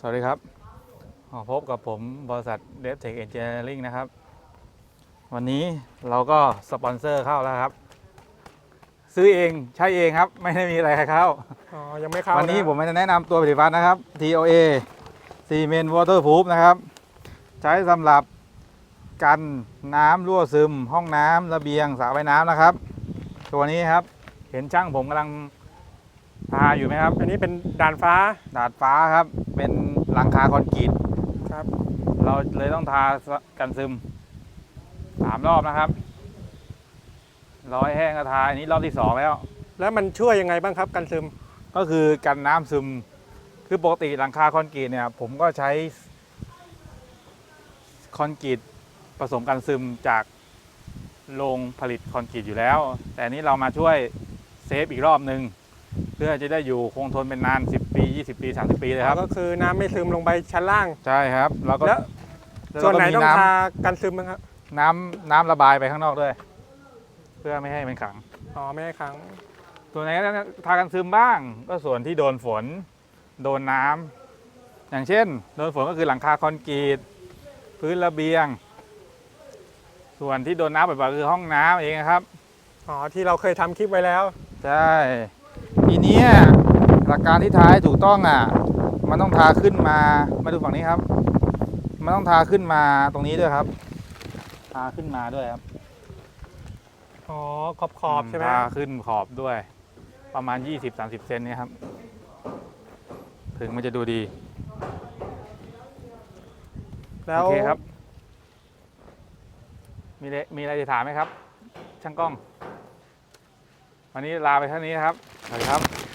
สวัสดีครับมาพบกับผมบริษัท d e v t e c h Engineering นะครับ วันนี้เราก็สปอนเซอร์เข้าแล้วครับ ซื้อเองใช้เองครับ ไม่ได้มีอะไรเข้า อ๋อ ยังไม่เข้าวันนี้ะผมจะแนะนำตัวผลิตภัณฑ์นะครับ TOA Cement Waterproof นะครับ ใช้สำหรับกันน้ำรั่วซึม ห้องน้ำระเบียงสระว่ายน้ำนะครับ ตัวนี้ครับ เห็นช่างผมกำลัง ทาอยู่ไหมครับ อันนี้เป็นด่านฟ้าดาดฟ้าครับ เป็นหลังคาคอนกรีตครับ เราเลยต้องทากันซึมสามรอบนะครับร้อยแห้งก็ทาอันนี้รอบที่สองแล้ว แล้วมันช่วยยังไงบ้างครับกันซึมก็คือกันน้ำซึม คือปกติหลังคาคอนกรีตเนี่ย ผมก็ใช้คอนกรีตผสมกันซึมจากโรงผลิตคอนกรีตอยู่แล้ว แต่อันนี้เรามาช่วยเซฟอีกรอบหนึ่ง เพื่อจะได้อยู่คงทนเป็นนาน 10 ปี 20 ปี 30 ปีเลยครับ ก็คือน้ำไม่ซึมลงไปชั้นล่าง ใช่ครับเราก็แล้วแล้วส่วนไหนก็มีต้องน้ำทากันซึมบ้างครับน้ำน้ำระบายไปข้างนอกด้วย เพื่อไม่ให้มันขัง อ๋อไม่ให้ขังส่วนไหนก็ทากันซึมบ้าง ก็ส่วนที่โดนฝน โดนน้ำอย่างเช่น โดนฝนก็คือหลังคาคอนกรีตพื้นระเบียง ส่วนที่โดนน้ำบ่อยๆคือห้องน้ำเองครับ อ๋อที่เราเคยทำคลิปไว้แล้ว ใช่ ทีเนี้ยหลักการที่ทาให้ถูกต้องอะ มันต้องทาขึ้นมา มาดูฝั่งนี้ครับ มันต้องทาขึ้นมาตรงนี้ด้วยครับ ทาขึ้นมาด้วยครับอ๋อขอบขอบๆใช่ไหมทาขึ้นขอบด้วย ประมาณ 20-30เซนเนี่ยครับ ถึงมันจะดูดี แล้วโอเคครับ มีเลมีอะไรจะถามไหมครับ ช่างกล้อง วันนี้ลาไปเท่านี้ครับสวัสดีครับ